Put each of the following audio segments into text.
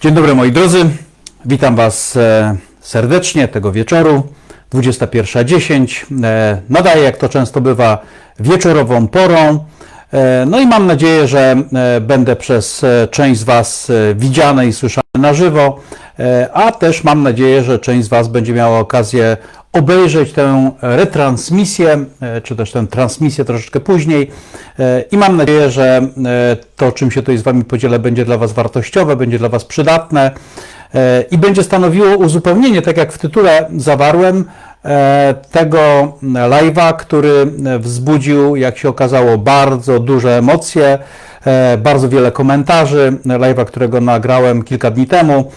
Dzień dobry moi drodzy, witam Was e, serdecznie tego wieczoru. 21.10. E, Nadaję, jak to często bywa, wieczorową porą. E, No i mam nadzieję, że będę przez część z Was widziany i słyszany na żywo, a też mam nadzieję, że część z Was będzie miała okazję obejrzeć tę retransmisję, e, czy też tę transmisję troszeczkę później. E, I mam nadzieję, że e, to, czym się tutaj z Wami podzielę, będzie dla Was wartościowe, będzie dla Was przydatne i będzie stanowiło uzupełnienie, tak jak w tytule zawarłem, tego live'a, który wzbudził, jak się okazało, bardzo duże emocje, bardzo wiele komentarzy. Live'a, którego nagrałem kilka dni temu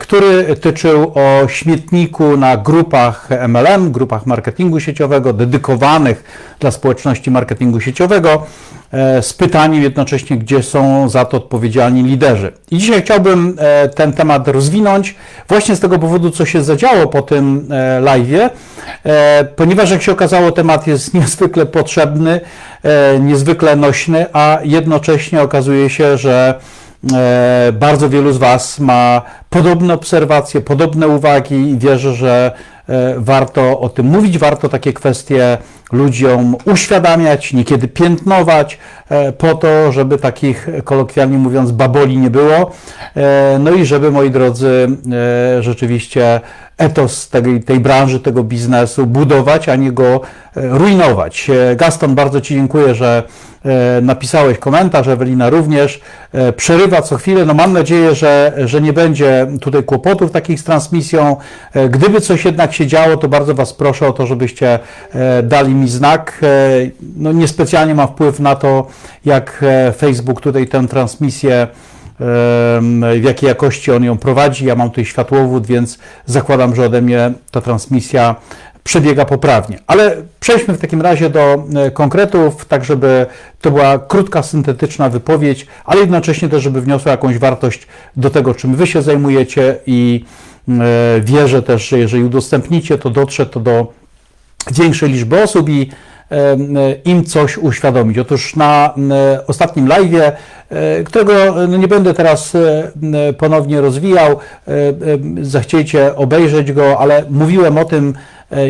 który tyczył o śmietniku na grupach MLM, grupach marketingu sieciowego, dedykowanych dla społeczności marketingu sieciowego, e, z pytaniem jednocześnie, gdzie są za to odpowiedzialni liderzy. I dzisiaj chciałbym e, ten temat rozwinąć właśnie z tego powodu, co się zadziało po tym e, live'ie, e, ponieważ jak się okazało, temat jest niezwykle potrzebny, e, niezwykle nośny, a jednocześnie okazuje się, że E, Bardzo wielu z Was ma podobne obserwacje, podobne uwagi i wierzę, że e, warto o tym mówić, warto takie kwestie ludziom uświadamiać, niekiedy piętnować, e, po to, żeby takich, kolokwialnie mówiąc, baboli nie było. E, No i żeby, moi drodzy, e, rzeczywiście etos tej, tej branży, tego biznesu budować, a nie go e, rujnować. E, Gaston, bardzo Ci dziękuję, że e, napisałeś komentarz, Ewelina również. E, Przerywa co chwilę. No mam nadzieję, że, że nie będzie tutaj kłopotów takich z transmisją. E, Gdyby coś jednak się działo, to bardzo Was proszę o to, żebyście e, dali mi znak. E, No niespecjalnie mam wpływ na to, jak e, Facebook tutaj tę transmisję w jakiej jakości on ją prowadzi. Ja mam tutaj światłowód, więc zakładam, że ode mnie ta transmisja przebiega poprawnie. Ale przejdźmy w takim razie do e, konkretów, tak żeby to była krótka, syntetyczna wypowiedź, ale jednocześnie też, żeby wniosła jakąś wartość do tego, czym Wy się zajmujecie i e, wierzę też, że jeżeli udostępnicie, to dotrze to do większej liczby osób i e, im coś uświadomić. Otóż na ostatnim live'ie, e, którego no, nie będę teraz ponownie rozwijał, zechciejcie obejrzeć go, ale mówiłem o tym,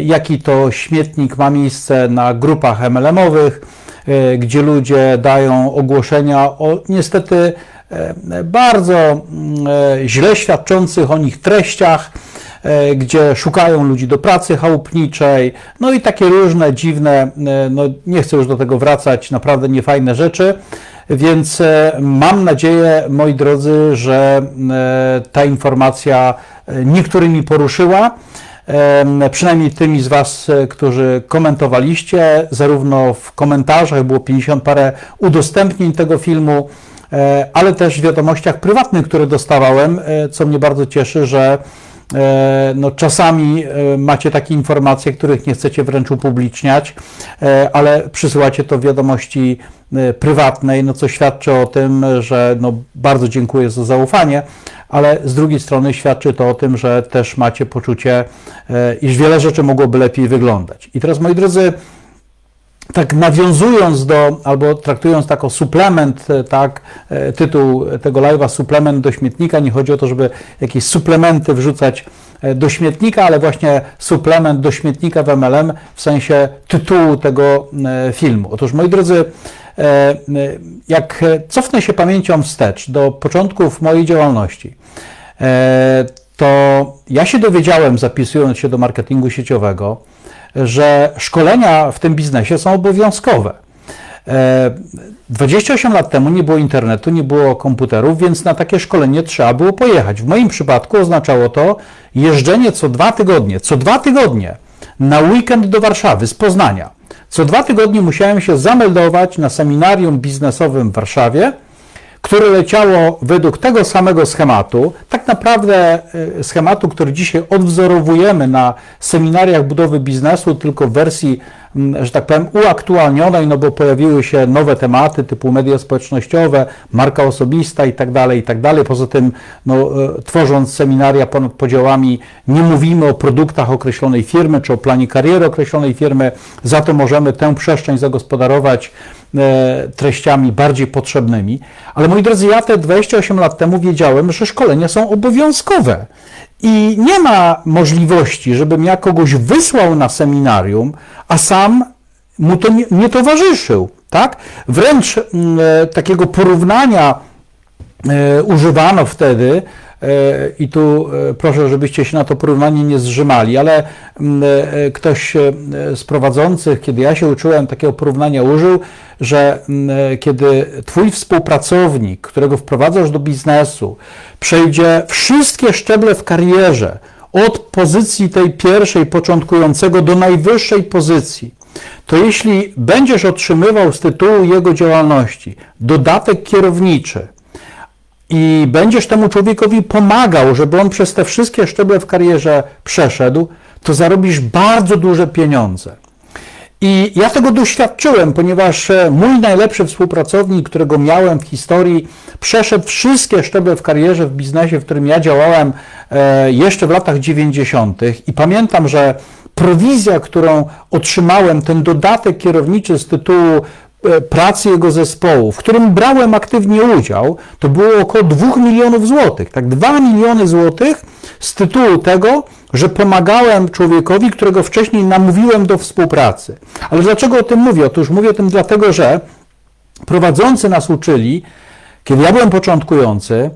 jaki to śmietnik ma miejsce na grupach MLM-owych, e, gdzie ludzie dają ogłoszenia o niestety e, bardzo mm, e, źle świadczących o nich treściach, e, gdzie szukają ludzi do pracy chałupniczej, no i takie różne dziwne, e, no nie chcę już do tego wracać, naprawdę niefajne rzeczy, więc e, mam nadzieję, moi drodzy, że e, ta informacja e, niektórymi poruszyła, przynajmniej tymi z Was, e, którzy komentowaliście, zarówno w komentarzach, było 50 parę udostępnień tego filmu, e, ale też w wiadomościach prywatnych, które dostawałem, e, co mnie bardzo cieszy, że no, czasami macie takie informacje, których nie chcecie wręcz upubliczniać, ale przysyłacie to wiadomości prywatnej, no, co świadczy o tym, że no, bardzo dziękuję za zaufanie, ale z drugiej strony świadczy to o tym, że też macie poczucie, e, iż wiele rzeczy mogłoby lepiej wyglądać. I teraz, moi drodzy, tak nawiązując do, albo traktując jako suplement, e, tak, e, tytuł tego live'a, suplement do śmietnika, nie chodzi o to, żeby jakieś suplementy wrzucać do śmietnika, ale właśnie suplement do śmietnika w MLM w sensie tytułu tego filmu. Otóż, moi drodzy, jak cofnę się pamięcią wstecz do początków mojej działalności, e, to ja się dowiedziałem, zapisując się do marketingu sieciowego, że szkolenia w tym biznesie są obowiązkowe. E, 28 lat temu nie było internetu, nie było komputerów, więc na takie szkolenie trzeba było pojechać. W moim przypadku oznaczało to jeżdżenie co dwa tygodnie. Co dwa tygodnie na weekend do Warszawy z Poznania. Co dwa tygodnie musiałem się zameldować na seminarium biznesowym w Warszawie, które leciało według tego samego schematu, tak naprawdę e, schematu, który dzisiaj odwzorowujemy na seminariach budowy biznesu, tylko w wersji że tak powiem, uaktualnionej, no bo pojawiły się nowe tematy typu media społecznościowe, marka osobista i tak tak dalej. Poza tym, no, e, tworząc seminaria ponad podziałami, nie mówimy o produktach określonej firmy, czy o planie kariery określonej firmy, za to możemy tę przestrzeń zagospodarować e, treściami bardziej potrzebnymi. Ale moi drodzy, ja te 28 lat temu wiedziałem, że szkolenia są obowiązkowe. I nie ma możliwości, żebym ja kogoś wysłał na seminarium, a sam mu to nie, nie towarzyszył. Tak? Wręcz mm, e, takiego porównania e, używano wtedy, i tu e, proszę, żebyście się na to porównanie nie zrzymali, ale mm, e, ktoś e, z prowadzących, kiedy ja się uczyłem, takiego porównania użył, że mm, e, kiedy twój współpracownik, którego wprowadzasz do biznesu, przejdzie wszystkie szczeble w karierze, od pozycji tej pierwszej, początkującego, do najwyższej pozycji, to jeśli będziesz otrzymywał z tytułu jego działalności dodatek kierowniczy, i będziesz temu człowiekowi pomagał, żeby on przez te wszystkie szczeble w karierze przeszedł, to zarobisz bardzo duże pieniądze. I ja tego doświadczyłem, ponieważ e, mój najlepszy współpracownik, którego miałem w historii, przeszedł wszystkie szczeble w karierze, w biznesie, w którym ja działałem e, jeszcze w latach 90. I pamiętam, że prowizja, którą otrzymałem, ten dodatek kierowniczy z tytułu pracy jego zespołu, w którym brałem aktywnie udział, to było około 2 milionów złotych. Tak, 2 miliony złotych z tytułu tego, że pomagałem człowiekowi, którego wcześniej namówiłem do współpracy. Ale dlaczego o tym mówię? Otóż mówię o tym dlatego, że prowadzący nas uczyli, kiedy ja byłem początkujący,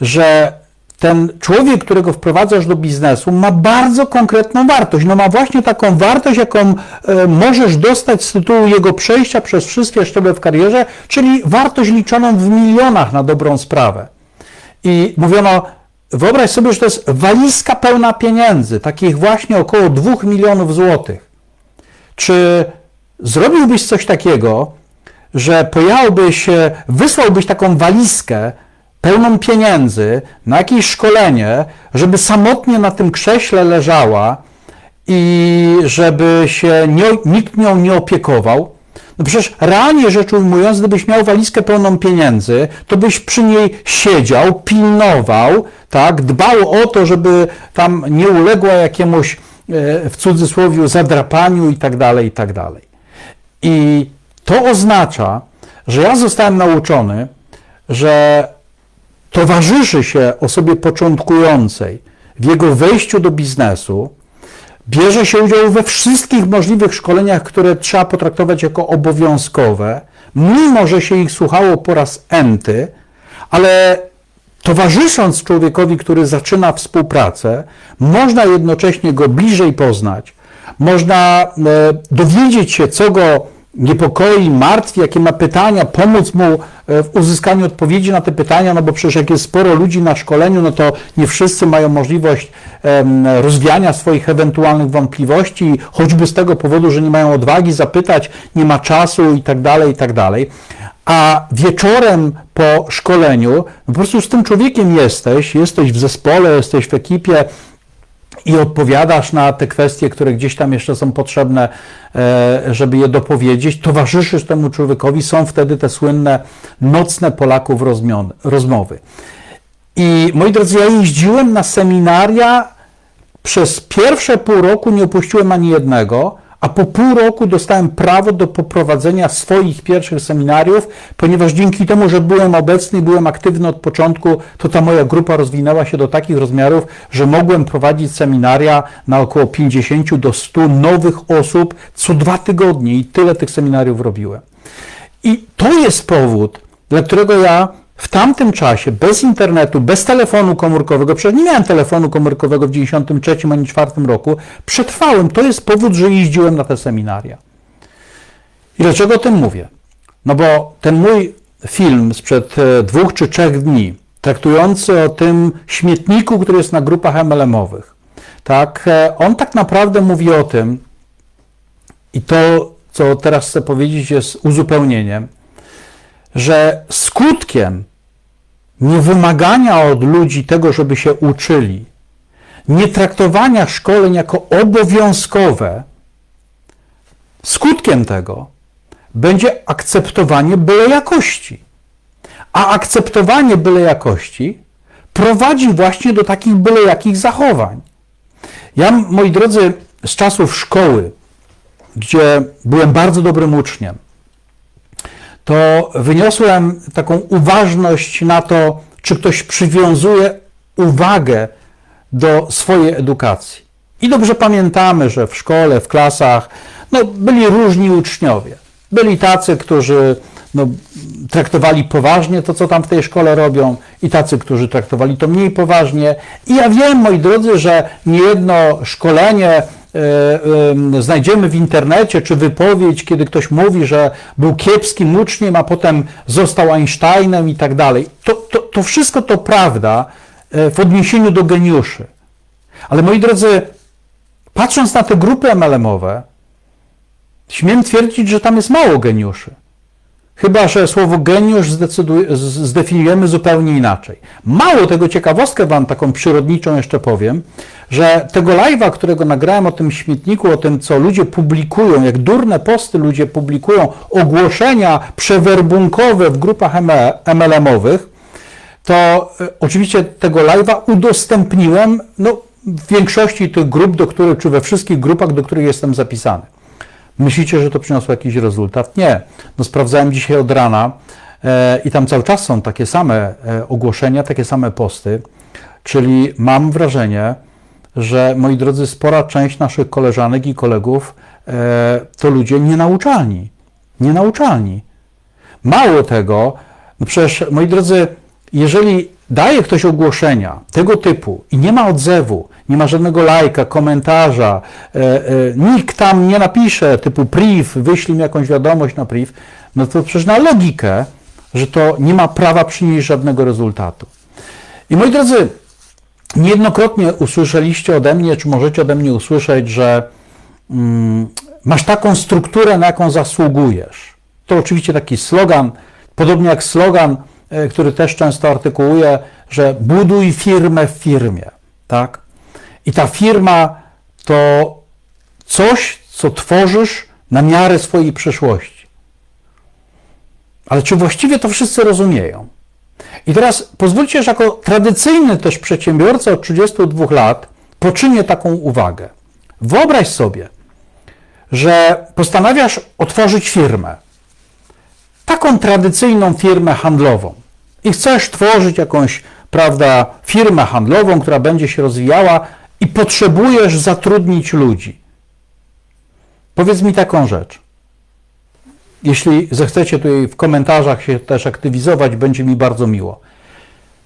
że ten człowiek, którego wprowadzasz do biznesu, ma bardzo konkretną wartość. No ma właśnie taką wartość, jaką e, możesz dostać z tytułu jego przejścia przez wszystkie szczeble w karierze, czyli wartość liczoną w milionach na dobrą sprawę. I mówiono, wyobraź sobie, że to jest walizka pełna pieniędzy, takich właśnie około 2 milionów złotych. Czy zrobiłbyś coś takiego, że pojechałbyś, e, wysłałbyś taką walizkę pełną pieniędzy na jakieś szkolenie, żeby samotnie na tym krześle leżała i żeby się nie, nikt nią nie opiekował? No przecież realnie rzecz ujmując, gdybyś miał walizkę pełną pieniędzy, to byś przy niej siedział, pilnował, tak, dbał o to, żeby tam nie uległa jakiemuś, e, w cudzysłowie, zadrapaniu i tak dalej, i tak dalej. I to oznacza, że ja zostałem nauczony, że towarzyszy się osobie początkującej. W jego wejściu do biznesu, bierze się udział we wszystkich możliwych szkoleniach, które trzeba potraktować jako obowiązkowe, mimo że się ich słuchało po raz enty, ale towarzysząc człowiekowi, który zaczyna współpracę, można jednocześnie go bliżej poznać, można e, dowiedzieć się, co go niepokoi, martwi, jakie ma pytania, pomóc mu e, w uzyskaniu odpowiedzi na te pytania, no bo przecież jak jest sporo ludzi na szkoleniu, no to nie wszyscy mają możliwość rozwiania swoich ewentualnych wątpliwości, choćby z tego powodu, że nie mają odwagi zapytać, nie ma czasu i tak dalej, i tak dalej. A wieczorem po szkoleniu no po prostu z tym człowiekiem jesteś, jesteś w zespole, jesteś w ekipie, i odpowiadasz na te kwestie, które gdzieś tam jeszcze są potrzebne, e, żeby je dopowiedzieć, towarzyszysz temu człowiekowi, są wtedy te słynne nocne Polaków rozmowy. I moi drodzy, ja jeździłem na seminaria, przez pierwsze pół roku nie opuściłem ani jednego, a po pół roku dostałem prawo do poprowadzenia swoich pierwszych seminariów, ponieważ dzięki temu, że byłem obecny byłem aktywny od początku, to ta moja grupa rozwinęła się do takich rozmiarów, że mogłem prowadzić seminaria na około 50 do 100 nowych osób co dwa tygodnie i tyle tych seminariów robiłem. I to jest powód, dla którego ja w tamtym czasie, bez internetu, bez telefonu komórkowego, przecież nie miałem telefonu komórkowego w 1993 ani 1994 roku, przetrwałem. To jest powód, że jeździłem na te seminaria. I dlaczego o tym mówię? No bo ten mój film sprzed e, dwóch czy trzech dni, traktujący o tym śmietniku, który jest na grupach MLM-owych, tak, e, on tak naprawdę mówi o tym, i to, co teraz chcę powiedzieć, jest uzupełnieniem, że skutkiem niewymagania od ludzi tego, żeby się uczyli, nie traktowania szkoleń jako obowiązkowe, skutkiem tego będzie akceptowanie byle jakości. A akceptowanie byle jakości prowadzi właśnie do takich byle jakich zachowań. Ja, moi drodzy, z czasów szkoły, gdzie byłem bardzo dobrym uczniem, to wyniosłem taką uważność na to, czy ktoś przywiązuje uwagę do swojej edukacji. I dobrze pamiętamy, że w szkole, w klasach no, byli różni uczniowie. Byli tacy, którzy no, traktowali poważnie to, co tam w tej szkole robią, i tacy, którzy traktowali to mniej poważnie. I ja wiem, moi drodzy, że niejedno szkolenie znajdziemy w internecie, czy wypowiedź, kiedy ktoś mówi, że był kiepskim uczniem, a potem został Einsteinem i tak dalej. To, to, to wszystko to prawda e, w odniesieniu do geniuszy. Ale moi drodzy, patrząc na te grupy MLM-owe, śmiem twierdzić, że tam jest mało geniuszy. Chyba, że słowo geniusz zdefiniujemy zupełnie inaczej. Mało tego, ciekawostkę Wam taką przyrodniczą jeszcze powiem, że tego live'a, którego nagrałem o tym śmietniku, o tym, co ludzie publikują, jak durne posty ludzie publikują, ogłoszenia przewerbunkowe w grupach MLM-owych, to e, oczywiście tego live'a udostępniłem no, w większości tych grup, do których, czy we wszystkich grupach, do których jestem zapisany. Myślicie, że to przyniosło jakiś rezultat? Nie. No, sprawdzałem dzisiaj od rana e, i tam cały czas są takie same e, ogłoszenia, takie same posty, czyli mam wrażenie, że moi drodzy, spora część naszych koleżanek i kolegów e, to ludzie nienauczalni. Nienauczalni. Mało tego, no przecież, moi drodzy, jeżeli daje ktoś ogłoszenia tego typu i nie ma odzewu, nie ma żadnego lajka, komentarza, e, e, nikt tam nie napisze typu priv, wyślij mi jakąś wiadomość na priv, no to przecież na logikę, że to nie ma prawa przynieść żadnego rezultatu. I moi drodzy, niejednokrotnie usłyszeliście ode mnie, czy możecie ode mnie usłyszeć, że mm, masz taką strukturę, na jaką zasługujesz. To oczywiście taki slogan, podobnie jak slogan, E, który też często artykułuje, że buduj firmę w firmie, tak? I ta firma to coś, co tworzysz na miarę swojej przyszłości. Ale czy właściwie to wszyscy rozumieją? I teraz pozwólcie, że jako tradycyjny też przedsiębiorca od 32 lat poczynię taką uwagę. Wyobraź sobie, że postanawiasz otworzyć firmę taką tradycyjną firmę handlową i chcesz tworzyć jakąś, prawda, firmę handlową, która będzie się rozwijała i potrzebujesz zatrudnić ludzi. Powiedz mi taką rzecz. Jeśli zechcecie tutaj w komentarzach się też aktywizować, będzie mi bardzo miło.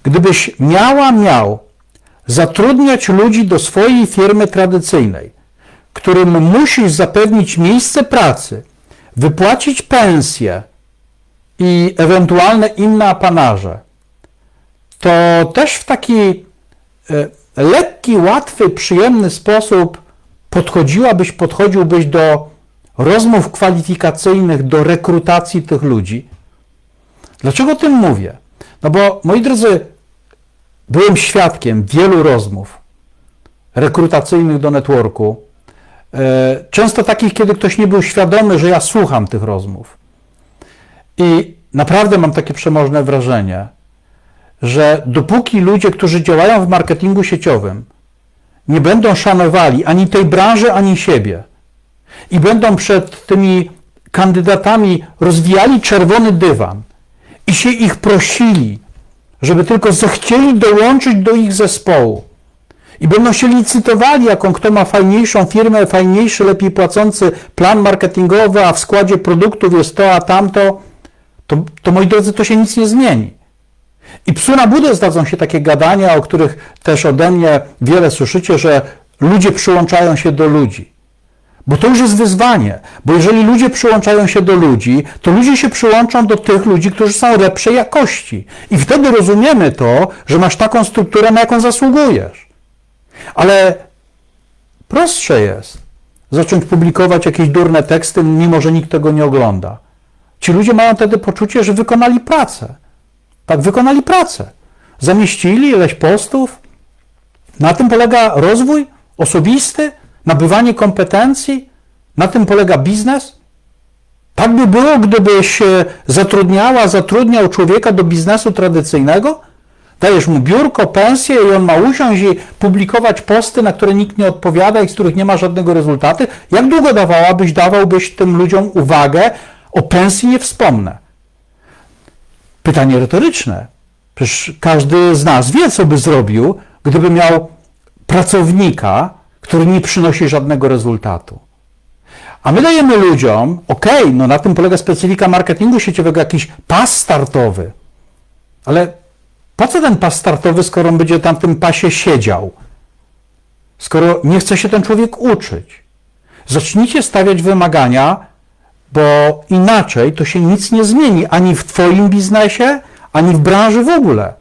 Gdybyś miała, miał zatrudniać ludzi do swojej firmy tradycyjnej, którym musisz zapewnić miejsce pracy, wypłacić pensję, i ewentualne inne apanarze, to też w taki e, lekki, łatwy, przyjemny sposób podchodziłabyś, podchodziłbyś do rozmów kwalifikacyjnych, do rekrutacji tych ludzi. Dlaczego o tym mówię? No bo, moi drodzy, byłem świadkiem wielu rozmów rekrutacyjnych do networku, e, często takich, kiedy ktoś nie był świadomy, że ja słucham tych rozmów. I naprawdę mam takie przemożne wrażenie, że dopóki ludzie, którzy działają w marketingu sieciowym, nie będą szanowali ani tej branży, ani siebie i będą przed tymi kandydatami rozwijali czerwony dywan i się ich prosili, żeby tylko zechcieli dołączyć do ich zespołu i będą się licytowali, jaką kto ma fajniejszą firmę, fajniejszy, lepiej płacący plan marketingowy, a w składzie produktów jest to, a tamto, to, to moi drodzy, to się nic nie zmieni. I psu na budę zdadzą się takie gadania, o których też ode mnie wiele słyszycie, że ludzie przyłączają się do ludzi. Bo to już jest wyzwanie, bo jeżeli ludzie przyłączają się do ludzi, to ludzie się przyłączą do tych ludzi, którzy są lepszej jakości. I wtedy rozumiemy to, że masz taką strukturę, na jaką zasługujesz. Ale prostsze jest zacząć publikować jakieś durne teksty, mimo że nikt tego nie ogląda. Ci ludzie mają wtedy poczucie, że wykonali pracę. Tak, wykonali pracę. Zamieścili ileś postów. Na tym polega rozwój osobisty, nabywanie kompetencji. Na tym polega biznes? Tak by było, gdybyś zatrudniała, zatrudniał człowieka do biznesu tradycyjnego? Dajesz mu biurko, pensję i on ma usiąść i publikować posty, na które nikt nie odpowiada i z których nie ma żadnego rezultatu. Jak długo dawałabyś, dawałbyś tym ludziom uwagę? O pensji nie wspomnę. Pytanie retoryczne. Przecież każdy z nas wie, co by zrobił, gdyby miał pracownika, który nie przynosi żadnego rezultatu. A my dajemy ludziom, ok, no na tym polega specyfika marketingu sieciowego, jakiś pas startowy. Ale po co ten pas startowy, skoro on będzie tam w tym pasie siedział? Skoro nie chce się ten człowiek uczyć. Zacznijcie stawiać wymagania, bo inaczej to się nic nie zmieni ani w Twoim biznesie, ani w branży w ogóle.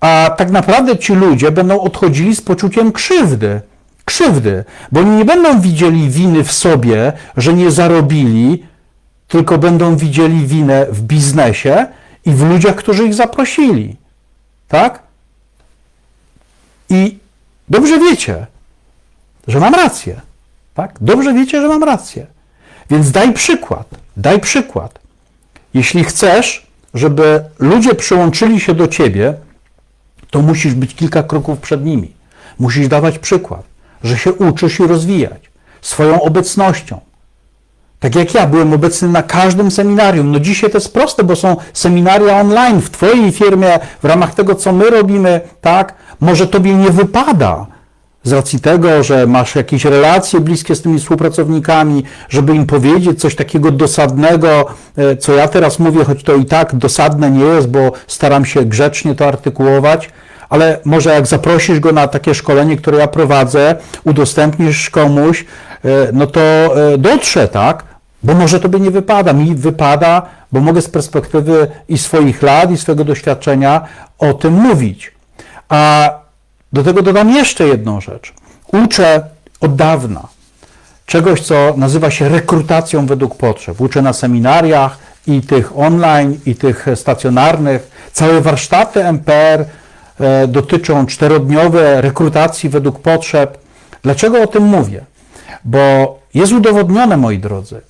A tak naprawdę ci ludzie będą odchodzili z poczuciem krzywdy. Krzywdy, bo oni nie będą widzieli winy w sobie, że nie zarobili, tylko będą widzieli winę w biznesie i w ludziach, którzy ich zaprosili. Tak? I dobrze wiecie, że mam rację. Tak? Dobrze wiecie, że mam rację. Więc daj przykład. Daj przykład. Jeśli chcesz, żeby ludzie przyłączyli się do ciebie, to musisz być kilka kroków przed nimi. Musisz dawać przykład, że się uczysz i rozwijać swoją obecnością. Tak jak ja byłem obecny na każdym seminarium. No dzisiaj to jest proste, bo są seminaria online w Twojej firmie, w ramach tego, co my robimy, tak? Może Tobie nie wypada z racji tego, że masz jakieś relacje bliskie z tymi współpracownikami, żeby im powiedzieć coś takiego dosadnego, e, co ja teraz mówię, choć to i tak dosadne nie jest, bo staram się grzecznie to artykułować, ale może jak zaprosisz go na takie szkolenie, które ja prowadzę, udostępnisz komuś, e, no to e, dotrze, tak? Bo może tobie nie wypada, mi wypada, bo mogę z perspektywy i swoich lat, i swojego doświadczenia o tym mówić. A do tego dodam jeszcze jedną rzecz. Uczę od dawna czegoś, co nazywa się rekrutacją według potrzeb. Uczę na seminariach i tych online, i tych stacjonarnych. Całe warsztaty MPR e, dotyczą czterodniowej rekrutacji według potrzeb. Dlaczego o tym mówię? Bo jest udowodnione, moi drodzy,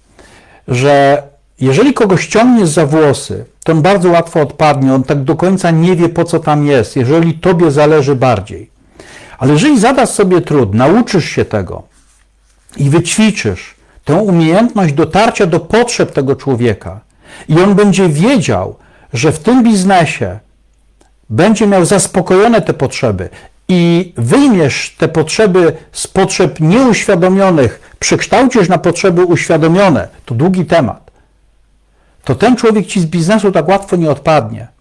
że jeżeli kogoś ciągniesz za włosy, to on bardzo łatwo odpadnie, on tak do końca nie wie, po co tam jest, jeżeli tobie zależy bardziej. Ale jeżeli zadasz sobie trud, nauczysz się tego i wyćwiczysz tę umiejętność dotarcia do potrzeb tego człowieka, i on będzie wiedział, że w tym biznesie będzie miał zaspokojone te potrzeby i wyjmiesz te potrzeby z potrzeb nieuświadomionych, przekształcisz na potrzeby uświadomione, to długi temat, to ten człowiek ci z biznesu tak łatwo nie odpadnie.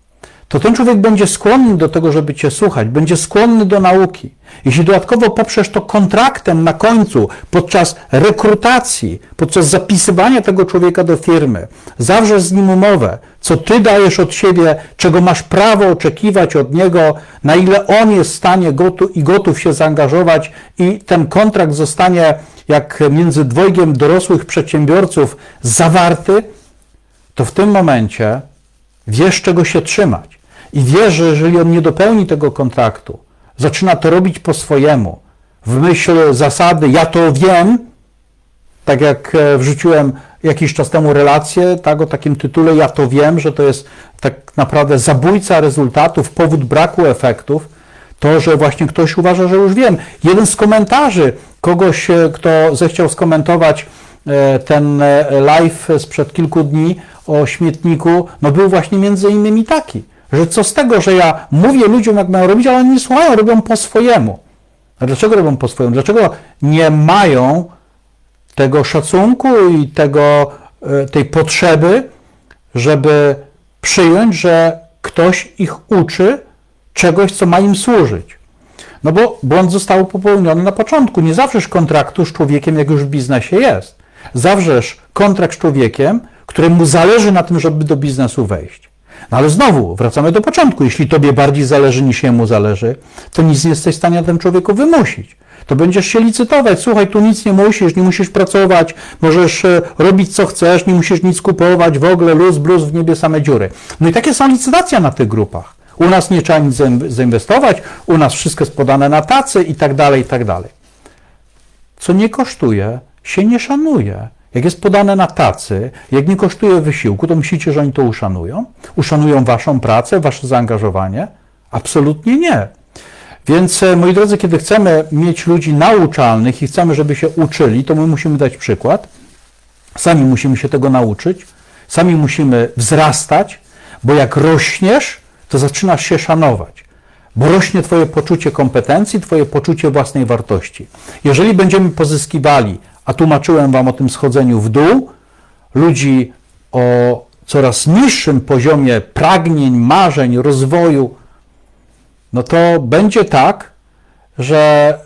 To ten człowiek będzie skłonny do tego, żeby cię słuchać, będzie skłonny do nauki. Jeśli dodatkowo poprzesz to kontraktem na końcu, podczas rekrutacji, podczas zapisywania tego człowieka do firmy, zawrzesz z nim umowę, co ty dajesz od siebie, czego masz prawo oczekiwać od niego, na ile on jest w stanie i gotów się zaangażować i ten kontrakt zostanie jak między dwojgiem dorosłych przedsiębiorców zawarty, to w tym momencie wiesz, czego się trzymać. I wiesz, że jeżeli on nie dopełni tego kontraktu, zaczyna to robić po swojemu, w myśl zasady ja to wiem, tak jak e, wrzuciłem jakiś czas temu relację, tak, o takim tytule ja to wiem, że to jest tak naprawdę zabójca rezultatów, powód braku efektów, to, że właśnie ktoś uważa, że już wiem. Jeden z komentarzy kogoś, e, kto zechciał skomentować e, ten live sprzed kilku dni o śmietniku, no był właśnie między innymi taki, że co z tego, że ja mówię ludziom, jak mają robić, ale oni nie słuchają, robią po swojemu. A dlaczego robią po swojemu? Dlaczego nie mają tego szacunku i tego, e, tej potrzeby, żeby przyjąć, że ktoś ich uczy czegoś, co ma im służyć? No bo błąd został popełniony na początku. Nie zawrzesz kontraktu z człowiekiem, jak już w biznesie jest. Zawrzesz kontrakt z człowiekiem, któremu zależy na tym, żeby do biznesu wejść. No ale znowu, wracamy do początku. Jeśli tobie bardziej zależy niż jemu zależy, to nic nie jesteś w stanie temu człowieku wymusić. To będziesz się licytować. Słuchaj, tu nic nie musisz, nie musisz pracować, możesz e, robić co chcesz, nie musisz nic kupować, w ogóle luz, bluz, w niebie same dziury. No i takie są licytacje na tych grupach. U nas nie trzeba nic zainwestować, u nas wszystko jest podane na tacy i tak dalej, i tak dalej. Co nie kosztuje się nie szanuje. Jak jest podane na tacy, jak nie kosztuje wysiłku, to myślicie, że oni to uszanują? Uszanują waszą pracę, wasze zaangażowanie? Absolutnie nie. Więc, e, moi drodzy, kiedy chcemy mieć ludzi nauczalnych i chcemy, żeby się uczyli, to my musimy dać przykład. Sami musimy się tego nauczyć, sami musimy wzrastać, bo jak rośniesz, to zaczynasz się szanować, bo rośnie Twoje poczucie kompetencji, Twoje poczucie własnej wartości. Jeżeli będziemy pozyskiwali, a tłumaczyłem Wam o tym schodzeniu w dół, ludzi o coraz niższym poziomie pragnień, marzeń, rozwoju, no to będzie tak, że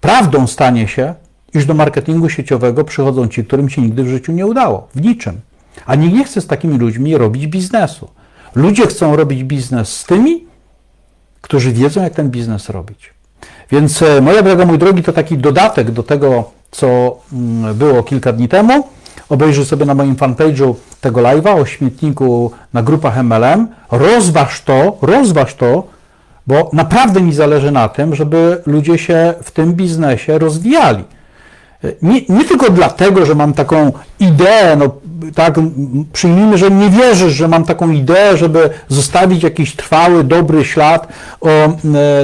prawdą stanie się, iż do marketingu sieciowego przychodzą ci, którym się nigdy w życiu nie udało, w niczym. A nikt nie chce z takimi ludźmi robić biznesu. Ludzie chcą robić biznes z tymi, którzy wiedzą, jak ten biznes robić. Więc e, moja droga, mój drogi, to taki dodatek do tego, co mm, było kilka dni temu. Obejrzyj sobie na moim fanpage'u tego live'a o śmietniku na grupach MLM. Rozważ to, rozważ to, bo naprawdę mi zależy na tym, żeby ludzie się w tym biznesie rozwijali. Nie, nie, tylko dlatego, że mam taką ideę, no tak, przyjmijmy, że nie wierzysz, że mam taką ideę, żeby zostawić jakiś trwały, dobry ślad o e,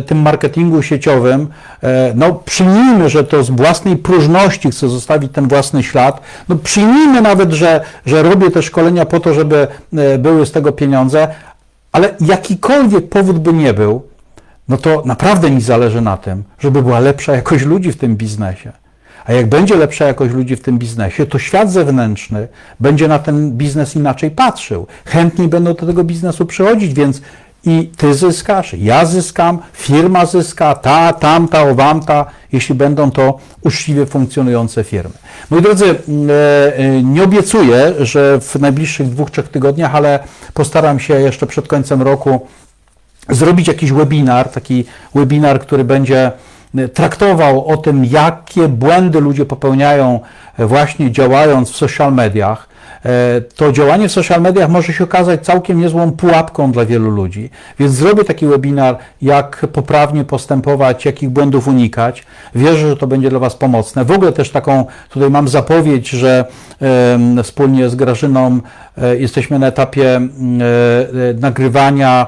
tym marketingu sieciowym. E, no przyjmijmy, że to z własnej próżności chcę zostawić ten własny ślad. No przyjmijmy nawet, że, że robię te szkolenia po to, żeby e, były z tego pieniądze, ale jakikolwiek powód by nie był, no to naprawdę mi zależy na tym, żeby była lepsza jakość ludzi w tym biznesie. A jak będzie lepsza jakość ludzi w tym biznesie, to świat zewnętrzny będzie na ten biznes inaczej patrzył. Chętniej będą do tego biznesu przychodzić, więc i ty zyskasz, ja zyskam, firma zyska, ta, tamta, owamta, jeśli będą to uczciwie funkcjonujące firmy. Moi drodzy, e, e, nie obiecuję, że w najbliższych dwóch, trzech tygodniach, ale postaram się jeszcze przed końcem roku zrobić jakiś webinar, taki webinar, który będzie traktował o tym, jakie błędy ludzie popełniają e, właśnie działając w social mediach, e, to działanie w social mediach może się okazać całkiem niezłą pułapką dla wielu ludzi. Więc zrobię taki webinar, jak poprawnie postępować, jakich błędów unikać. Wierzę, że to będzie dla Was pomocne. W ogóle też taką, tutaj mam zapowiedź, że wspólnie z Grażyną e, jesteśmy na etapie nagrywania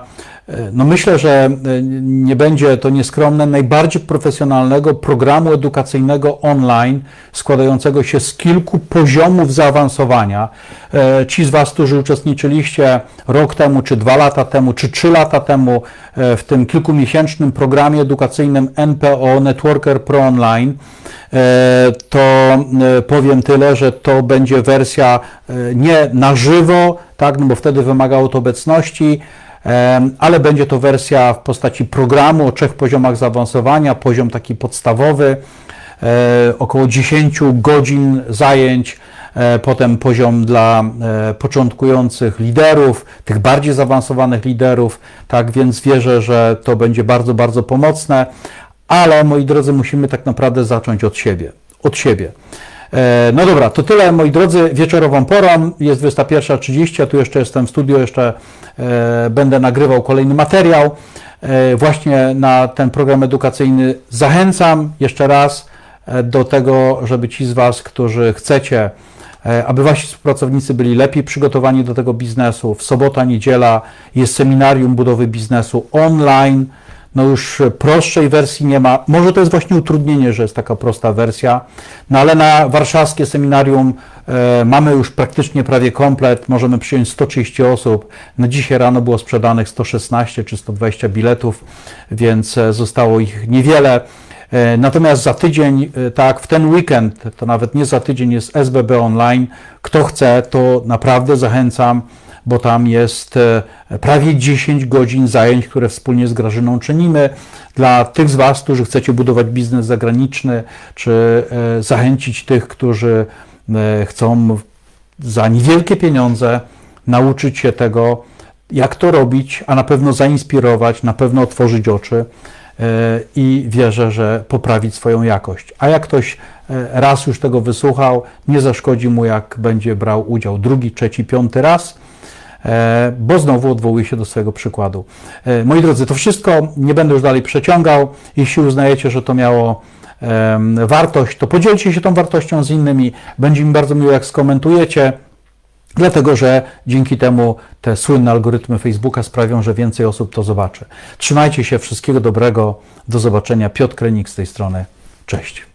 no myślę, że e, nie będzie to nieskromne, najbardziej profesjonalnego programu edukacyjnego online, składającego się z kilku poziomów zaawansowania. E, ci z Was, którzy uczestniczyliście rok temu, czy dwa lata temu, czy trzy lata temu e, w tym kilkumiesięcznym programie edukacyjnym NPO Networker Pro Online, to powiem tyle, że to będzie wersja nie na żywo, tak, no bo wtedy wymagało to obecności, ale będzie to wersja w postaci programu o trzech poziomach zaawansowania. Poziom taki podstawowy, e, około 10 godzin zajęć, e, potem poziom dla e, początkujących liderów, tych bardziej zaawansowanych liderów, tak więc wierzę, że to będzie bardzo, bardzo pomocne, ale moi drodzy, musimy tak naprawdę zacząć od siebie. Od siebie. No dobra, to tyle moi drodzy, wieczorową porą, jest 21.30, a tu jeszcze jestem w studio, jeszcze E, będę nagrywał kolejny materiał e, właśnie na ten program edukacyjny. Zachęcam jeszcze raz e, do tego, żeby ci z Was, którzy chcecie, aby Wasi współpracownicy byli lepiej przygotowani do tego biznesu. W sobota, niedziela jest seminarium budowy biznesu online no już prostszej wersji nie ma. Może to jest właśnie utrudnienie, że jest taka prosta wersja, no ale na warszawskie seminarium e, mamy już praktycznie prawie komplet, możemy przyjąć 130 osób. Na dzisiaj rano było sprzedanych 116 czy 120 biletów, więc e, zostało ich niewiele. E, natomiast za tydzień, e, tak, w ten weekend, to nawet nie za tydzień jest SBB Online. Kto chce, to naprawdę zachęcam bo tam jest e, prawie 10 godzin zajęć, które wspólnie z Grażyną czynimy. Dla tych z Was, którzy chcecie budować biznes zagraniczny, czy e, zachęcić tych, którzy e, chcą za niewielkie pieniądze nauczyć się tego, jak to robić, a na pewno zainspirować, na pewno otworzyć oczy i wierzę, że poprawić swoją jakość. A jak ktoś raz już tego wysłuchał, nie zaszkodzi mu, jak będzie brał udział drugi, trzeci, piąty raz. E, bo znowu odwołuję się do swojego przykładu. E, moi drodzy, to wszystko nie będę już dalej przeciągał. Jeśli uznajecie, że to miało wartość, to podzielcie się tą wartością z innymi. Będzie mi bardzo miło, jak skomentujecie. Dlatego, że dzięki temu te słynne algorytmy Facebooka sprawią, że więcej osób to zobaczy. Trzymajcie się, wszystkiego dobrego, do zobaczenia. Piotr Krenik z tej strony. Cześć.